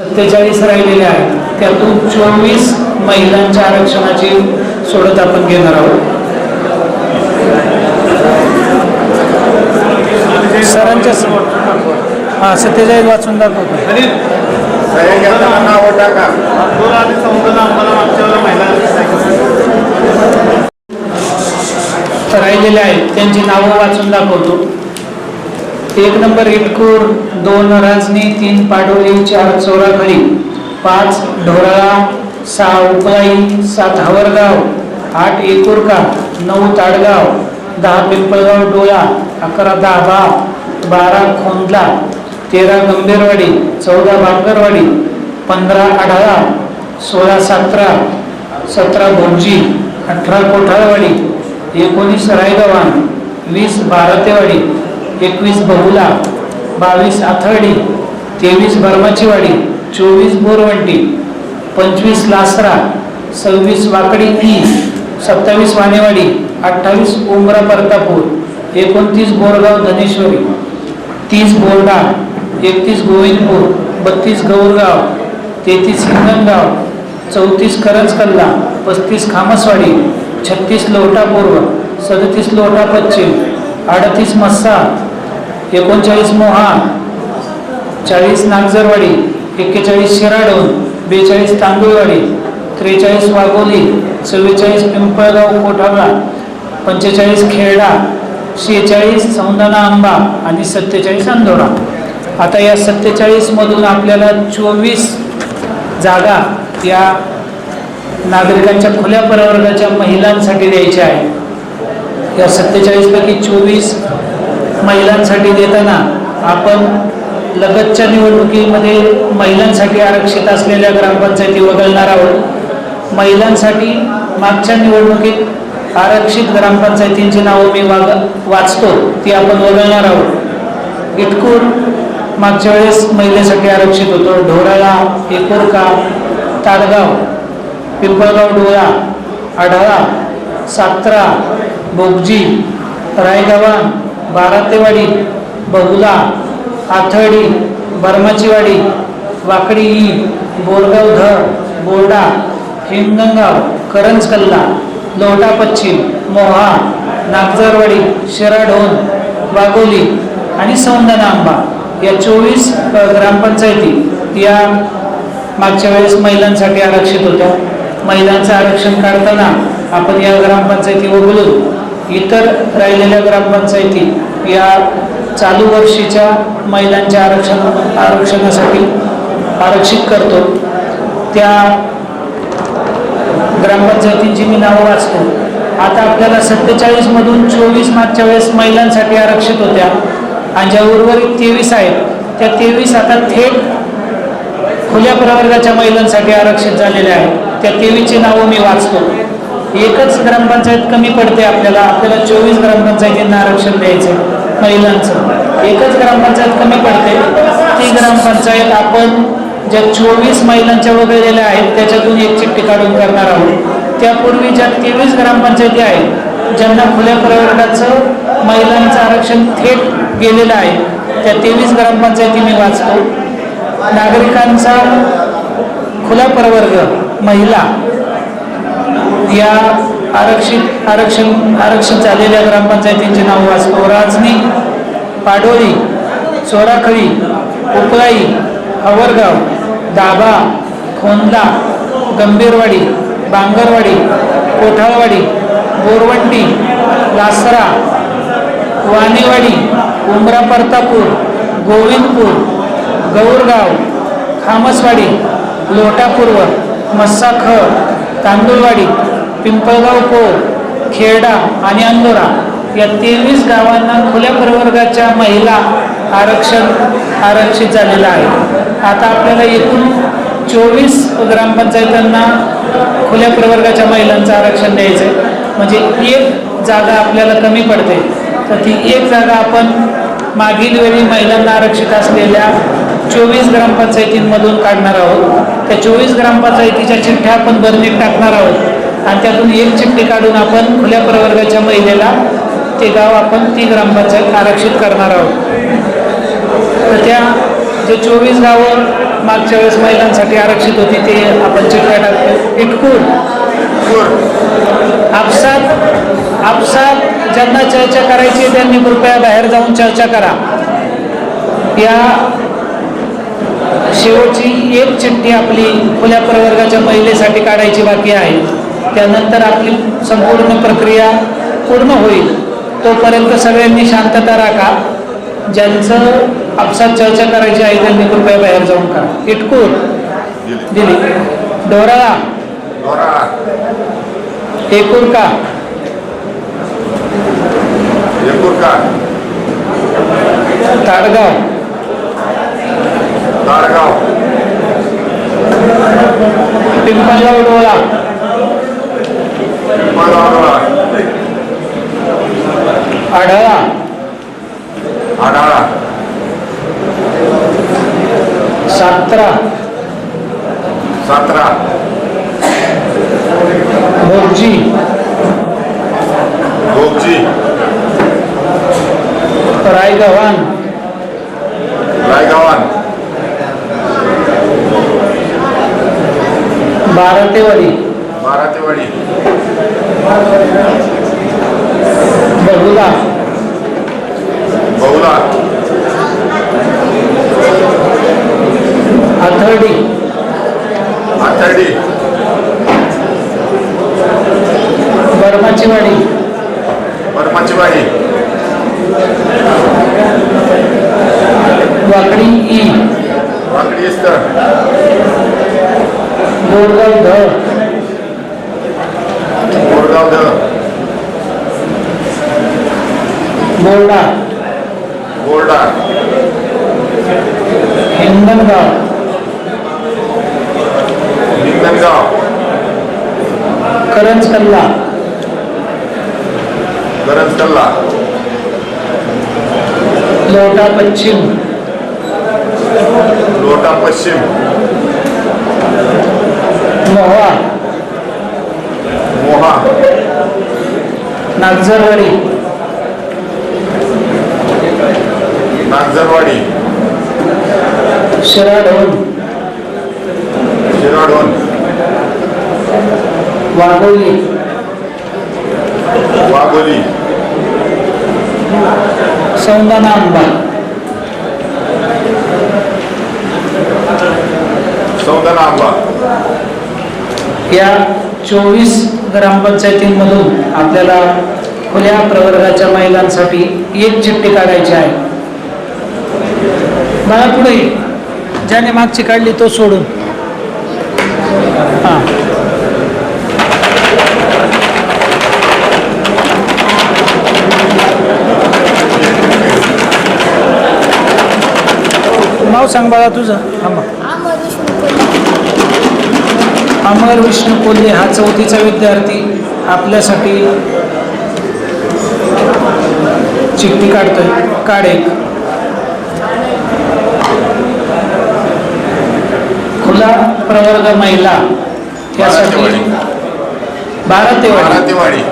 सत्तेचाळीस राहिलेले आहेत. त्यातून चोवीस महिलांच्या आरक्षणाची सोडत आपण घेणार आहोत. सरांच्या हां सत्तेचाळीस वाचून दाखवतो. राहिलेले आहेत. त्यांची नावं वाचून दाखवतो. एक नंबर इटकूर दोन राजनी तीन पाडोली चार चोराखळी पाच ढोराळा सहा उपलाई सात हावरगाव आठ एकुरका नऊ ताडगाव दहा पिंपळगाव डोळा अकरा दाभा बारा खोंदला तेरा गंभीरवाडी चौदा बांगरवाडी पंधरा आढाळा सोळा सातरा सतरा भोजी अठरा कोठाळवाडी एकोणीस रायगव्हाण वीस बारातेवाडी एकवीस बहुला बावीस आथर्डी तेवीस बर्माचीवाडी चोवीस बोरवंटी पंचवीस लासरा सव्वीस वाकडी ई सत्तावीस वानेवाडी अठ्ठावीस उमरा परतापूर एकोणतीस बोरगाव धनेश्वरी तीस बोर्डा एकतीस गोविंदपूर बत्तीस गौरगाव तेहतीस हिंगणगाव चौतीस करंजकल्ला पस्तीस खामसवाडी छत्तीस लोटा पूर्व सदतीस लोटा पश्चिम अडतीस मस्सा एकोणचाळीस मोहा चाळीस नागजरवाडी एक्केचाळीस शिराडोन बेचाळीस तांदूळवाडी त्रेचाळीस वाघोली चव्वेचाळीस पिंपळगाव कोठावळा पंचेचाळीस खेरडा शेहेचाळीस सौंदाना आंबा आणि सत्तेचाळीस अंदोरा आता या सत्तेचाळीसमधून आपल्याला चोवीस जागा या नागरिकांच्या खुल्या प्रवर्गाच्या महिलांसाठी द्यायच्या आहे या सत्तेचाळीसपैकी चोवीस महिलांसाठी देताना आपण लगतच्या निवडणुकीमध्ये महिलांसाठी आरक्षित असलेल्या ग्रामपंचायती वगळणार आहोत. महिलांसाठी मागच्या निवडणुकीत आरक्षित ग्रामपंचायतींची नावं मी वाग वाचतो ती आपण वगळणार आहोत. इटकूर मागच्या वेळेस महिलेसाठी आरक्षित होतो. ढोराळा एकोरका ताडगाव पिंपळगाव डोळा आढाळा सात्रा बोगजी रायगव्हाण बारातेवाडी बहुला आथर्डी बर्माचीवाडी वाकडी ई बोरगाव धर बोर्डा हिमगंगाव करंजकल्ला लोटा पश्चिम मोहा नागजरवाडी शिराढोण वाघोली आणि सौंदना आंबा या चोवीस ग्रामपंचायती या मागच्या वेळेस महिलांसाठी आरक्षित होत्या. महिलांचं आरक्षण काढताना आपण या ग्रामपंचायती वगळून इतर राहिलेल्या ग्रामपंचायती या चालू वर्षीच्या महिलांच्या आरक्षण आरक्षणासाठी आरक्षित करतो. त्या ग्रामपंचायतींची मी नावं वाचतो. आता आपल्याला सत्तेचाळीसमधून चोवीस मागच्या वेळेस महिलांसाठी आरक्षित होत्या. आणि ज्या उर्वरित तेवीस आहेत त्या तेवीस आता थेट खुल्या प्रवर्गाच्या महिलांसाठी आरक्षित झालेल्या आहेत. त्या तेवीसची नावं मी वाचतो. एकच ग्रामपंचायत कमी पडते आपल्याला. आपल्याला चोवीस ग्रामपंचायतींना आरक्षण द्यायचं महिलांचं. एकच ग्रामपंचायत कमी पडते ती ग्रामपंचायत आपण ज्या चोवीस महिलांच्या वगैरेल्या आहेत त्याच्यातून एक चिठ्ठी काढून करणार आहोत. त्यापूर्वी ज्या तेवीस ग्रामपंचायती आहेत ज्यांना खुल्या प्रवर्गाचं महिलांचं आरक्षण थेट गेलेलं आहे त्या तेवीस ग्रामपंचायती मी वाचतो. नागरिकांचा खुला प्रवर्ग महिला या आरक्षित आरक्षण आरक्षित झालेल्या ग्रामपंचायतींचे नाव वाचतो. राजनी पाडोळी चोराखळी उपलाई हवरगाव दाभा खोंदला गंभीरवाडी बांगरवाडी कोठाळवाडी बोरवंटी लासरा वानेवाडी उमरा परतापूर गोविंदपूर गौरगाव खामसवाडी लोटापूर्व मस्साखळ तांदूळवाडी पिंपळगाव कोर खेरडा आणि अंदोरा या तेवीस गावांना खुल्या प्रवर्गाच्या महिला आरक्षण आरक्षित झालेलं आहे. आता आपल्याला एकूण चोवीस ग्रामपंचायतांना खुल्या प्रवर्गाच्या महिलांचं आरक्षण द्यायचं आहे म्हणजे एक जागा आपल्याला कमी पडते. तर ती एक जागा आपण मागील वेळी महिलांना आरक्षित असलेल्या चोवीस ग्रामपंचायतींमधून काढणार आहोत. त्या चोवीस ग्रामपंचायतीच्या चिठ्ठ्या आपण बर्नीत टाकणार आहोत. आणि त्यातून एक चिठ्ठी काढून आपण खुल्या प्रवर्गाच्या महिलेला ते गाव आपण ती ग्रामपंचायत आरक्षित करणार आहोत. तर त्या जे चोवीस गावं मागच्या वेळेस महिलांसाठी आरक्षित होती ते आपण चिठ्ठ्या टाकतो. इटकूर आपसात आपसात ज्यांना चर्चा करायची आहे त्यांनी कृपया बाहेर जाऊन चर्चा करा. या शेवटची एक चिठ्ठी आपली खुल्या प्रवर्गाच्या महिलेसाठी काढायची बाकी आहे. त्यानंतर आपली संपूर्ण प्रक्रिया पूर्ण होईल. तोपर्यंत सगळ्यांनी शांतता राखा. ज्यांचं आपसात चर्चा करायची आहे त्यांनी कृपया बाहेर जाऊन करा. इटकूर दिली. डोराळा एकुरका. ताडगाव. तारगाव पिंपळगाव डोळा. आढळा आडाळा सात्रा. सातरा. भोगजी. भोगजी. रायगव्हाण. रायगावान बारातेवाडी. बारातेवाडी. बहुला बहुला आथर्डी आथर्डी बरमाचीवाडी बरमाचीवाडी वाकडी ई. वाकडी इस्तर बोरगाव ध ध बोर्डा बोर्डा हिंगणगाव हिंगणगाव करंजकल्ला करंजकल्ला लोटा पश्चिम लोटा पश्चिम मोहा मोहा नागझरवाडी. नागझरवाडी. शिराढोण. शिराडोन वाघोली. वाघोली. सौंदाना आंबा सौदना आंबा या चोवीस ग्रामपंचायतींमधून आपल्याला खुल्या प्रवर्गाच्या महिलांसाठी एक चिठ्ठी काढायची आहे. मला पुढे ज्याने मागची काढली तो सोडून. हां. नाव सांग बाळा तुझं. थांबा. अमर विष्णू कोल्हे हा चौथीचा विद्यार्थी आपल्यासाठी चिठ्ठी काढतोय. काढ एक. खुला प्रवर्ग महिला यासाठी बारातेवाडी. बारा ते बारातेवाडी.